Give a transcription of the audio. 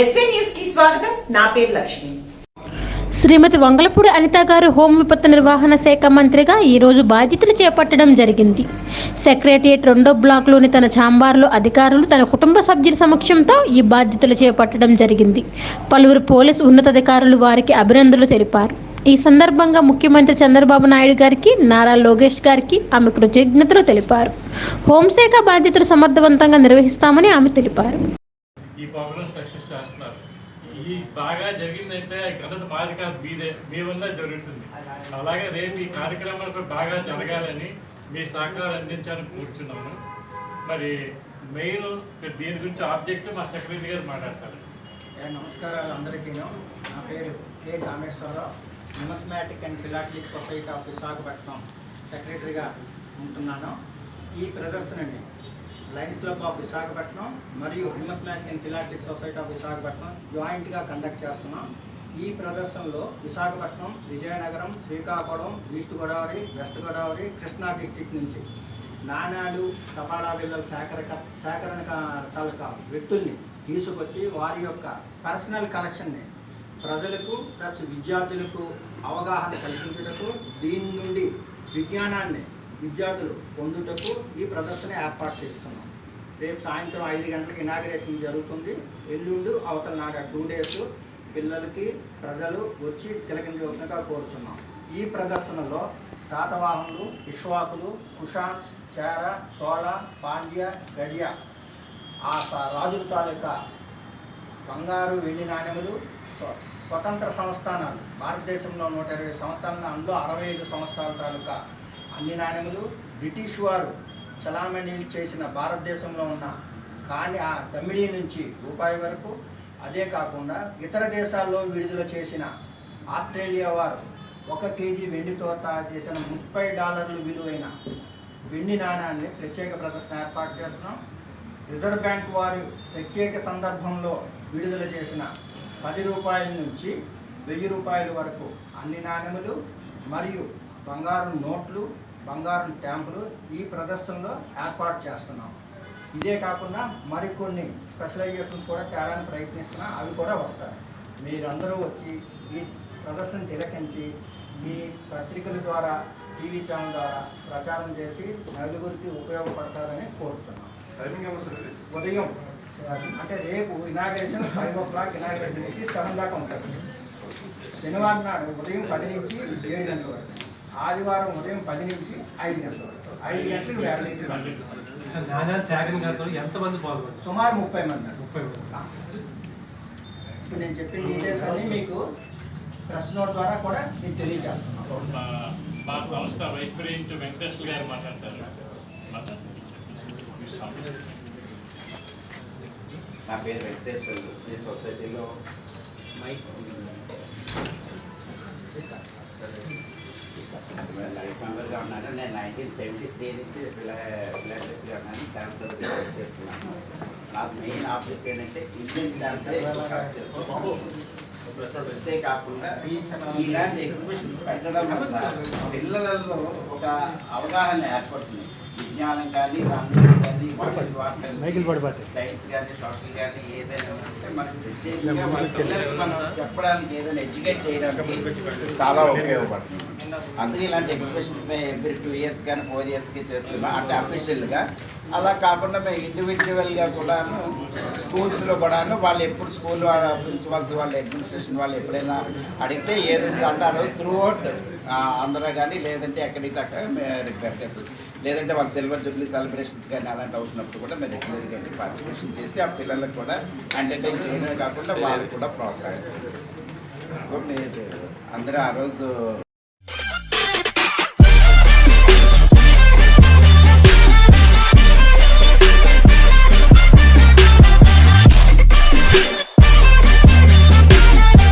SV న్యూస్కి స్వాగతం. నా పేరు లక్ష్మి. శ్రీమతి వంగలపూడి అనిత గారు హోం విపత్తు నిర్వహణ శాఖ మంత్రిగా ఈరోజు బాధ్యతలు చేపట్టడం జరిగింది. సెక్రటరియట్ రెండో బ్లాక్లోని తన ఛాంబార్లో అధికారులు తన కుటుంబ సభ్యుల సమక్షంతో ఈ బాధ్యతలు చేపట్టడం జరిగింది. పలువురు పోలీసు ఉన్నతాధికారులు వారికి అభినందనలు తెలిపారు. ఈ సందర్భంగా ముఖ్యమంత్రి చంద్రబాబు నాయుడు గారికి నారా లోకేష్ గారికి ఆమె కృతజ్ఞతలు తెలిపారు. హోంశాఖ బాధ్యతలు సమర్థవంతంగా నిర్వహిస్తామని ఆమె తెలిపారు. ఈ ప్రోగ్రామ్ సక్సెస్ చేస్తున్నారు. ఈ బాగా జరిగిందంటే ఘనత మాది కాదు మీదే మీ వల్ల జరుగుతుంది. అలాగే రేపు ఈ కార్యక్రమాలు కూడా బాగా జరగాలని మీ సహకారం అందించాలని కూర్చున్నాము మరి మెయిన్ దీని గురించి ఆబ్జెక్ట్ మా సెక్రటరీ గారు మాట్లాడతారు. నమస్కారాలు అందరికీ. నా పేరు K. Kameswararao. Numismatic and Philatelic Society of Visakhapatnam సెక్రటరీగా ఉంటున్నాను. ఈ ప్రదర్శనని లయన్స్ క్లబ్ ఆఫ్ విశాఖపట్నం మరియు Numismatic and Philatelic Society of Visakhapatnam జాయింట్గా conduct చేస్తున్నాం. ఈ ప్రదర్శనలో Visakhapatnam Vizianagaram Srikakulam East Godavari West Godavari Krishna district నుంచి నాణాలు తపాలా బిల్లల సేకరక సేకరణ తాలూకా వ్యక్తుల్ని తీసుకొచ్చి వారి యొక్క పర్సనల్ కలెక్షన్ని ప్రజలకు ప్లస్ విద్యార్థులకు అవగాహన కల్పించుటకు దీని నుండి విజ్ఞానాన్ని విద్యార్థులు పొందుటకు ఈ ప్రదర్శన ఏర్పాటు చేస్తున్నాం. రేపు సాయంత్రం ఐదు గంటలకు ఇనాగ్రేషన్ జరుగుతుంది. ఎల్లుండి అవతల నాడు టూ డేస్ పిల్లలకి ప్రజలు వచ్చి తిలకించవలసిందిగా కోరుతున్నాం ఈ ప్రదర్శనలో శాతవాహనులు ఇక్ష్వాకులు కుషాన్స్ చేర చోళ పాండ్య గడియ ఆ రాజుల తాలూకా బంగారు వెండి నాణ్యములు స్వతంత్ర సంస్థానాలు భారతదేశంలో నూట ఇరవై సంవత్సరాల అందులో అరవై ఐదు సంవత్సరాల తాలూకా అన్ని నాణెములు బ్రిటిష్ వారు చలామణి చేసిన భారతదేశంలో ఉన్న కాని ఆ దమ్మిడి నుంచి రూపాయి వరకు. అదే కాకుండా ఇతర దేశాల్లో విడుదల చేసిన ఆస్ట్రేలియా వారు ఒక కేజీ వెండితో తయారు చేసిన ముప్పై డాలర్లు విలువైన వెండి నాణ్యాన్ని ప్రత్యేక ప్రదర్శన ఏర్పాటు చేస్తున్నాం. రిజర్వ్ బ్యాంక్ వారు ప్రత్యేక సందర్భంలో విడుదల చేసిన పది రూపాయల నుంచి వెయ్యి రూపాయల వరకు అన్ని నాణెములు మరియు బంగారు నోట్లు బంగారు ట్యాంపులు ఈ ప్రదర్శనలో ఏర్పాటు చేస్తున్నాం. ఇదే కాకుండా మరికొన్ని స్పెషలైజేషన్స్ కూడా తేడానికి ప్రయత్నిస్తున్నా అవి కూడా వస్తాయి. మీరందరూ వచ్చి ఈ ప్రదర్శన తిలకించి మీ పత్రికల ద్వారా టీవీ ఛానల్ ద్వారా ప్రచారం చేసి నలుగురికి ఉపయోగపడతారని కోరుతున్నాం. ఉదయం అంటే రేపు inauguration five o'clock inauguration నుంచి సెవెన్ దాకా ఉంటుంది. శనివారం నాడు ఉదయం పది నుంచి ఏడు గంటల వరకు. ఆదివారం ఉదయం పది నుంచి ఐదు గంటల వరకు. ఐదు గంటలకు సేకరణ కార్యక్రమంలో ఎంతమంది పాల్గొన్నారు? సుమారు ముప్పై మంది. అండి. ముప్పై మంది. ఇప్పుడు నేను చెప్పిన డీటెయిల్స్ అన్నీ మీకు ప్రెస్ నోట్ ద్వారా కూడా మీకు తెలియజేస్తున్నాను మా మా సంస్థ వైస్ ప్రెసిడెంట్ వెంకటేశ్వర గారు మాట్లాడతారు. మాట్లాడతారు. నా పేరు వెంకటేశ్వర్ ఈ సొసైటీలో లైఫ్ మెంబర్గా ఉన్నాను నేను నైన్టీన్ సెవెంటీ త్రీ నుంచి ఫిలాటలిస్ట్గా ఉన్నాను స్టాంప్స్ అనేది వర్క్ చేస్తున్నాను నాకు మెయిన్ ఆబ్జెక్ట్ ఏంటంటే ఇండియన్ స్టాంప్స్ చేస్తున్నాను అంతేకాకుండా ఇలాంటి ఎగ్జిబిషన్స్ పెట్టడం వల్ల పిల్లలలో ఒక అవగాహన ఏర్పడుతుంది విజ్ఞానం కానీ లాంగ్వేజ్ కానీ వాటి వాటి సైన్స్ కానీ సోషల్ కానీ ఏదైనా ఉంటే ప్రత్యేకంగా మన పిల్లలకి మనం చెప్పడానికి ఏదైనా ఎడ్యుకేట్ చేయడానికి చాలా ఉపయోగపడుతుంది. అందుకే ఇలాంటి ఎగ్జిబిషన్స్ మేము ఎవ్రీ టూ ఇయర్స్ కానీ ఫోర్ ఇయర్స్కి చేస్తున్నాం. అంటే అఫీషియల్గా అలా కాకుండా మేము ఇండివిజువల్గా కూడాను స్కూల్స్లో కూడాను వాళ్ళు ఎప్పుడు స్కూల్ వాళ్ళ ప్రిన్సిపాల్స్ వాళ్ళ అడ్మినిస్ట్రేషన్ వాళ్ళు ఎప్పుడైనా అడిగితే ఏది అంటారో త్రూ అవుట్ ఆంధ్ర కానీ లేదంటే ఎక్కడికి అక్కడ మేము పెట్టచ్చు లేదంటే వాళ్ళ సిల్వర్ జూబ్లీ సెలబ్రేషన్స్ కానీ అలాంటి అవుతున్నప్పుడు కూడా మేము రెగ్యులర్గా పార్టిసిపేషన్ చేసి ఆ పిల్లలకు కూడా ఎంటర్టైన్ చేయడమే కాకుండా వాళ్ళు కూడా ప్రోత్సాహం చేస్తాం. సో మీరు అందరూ ఆ రోజు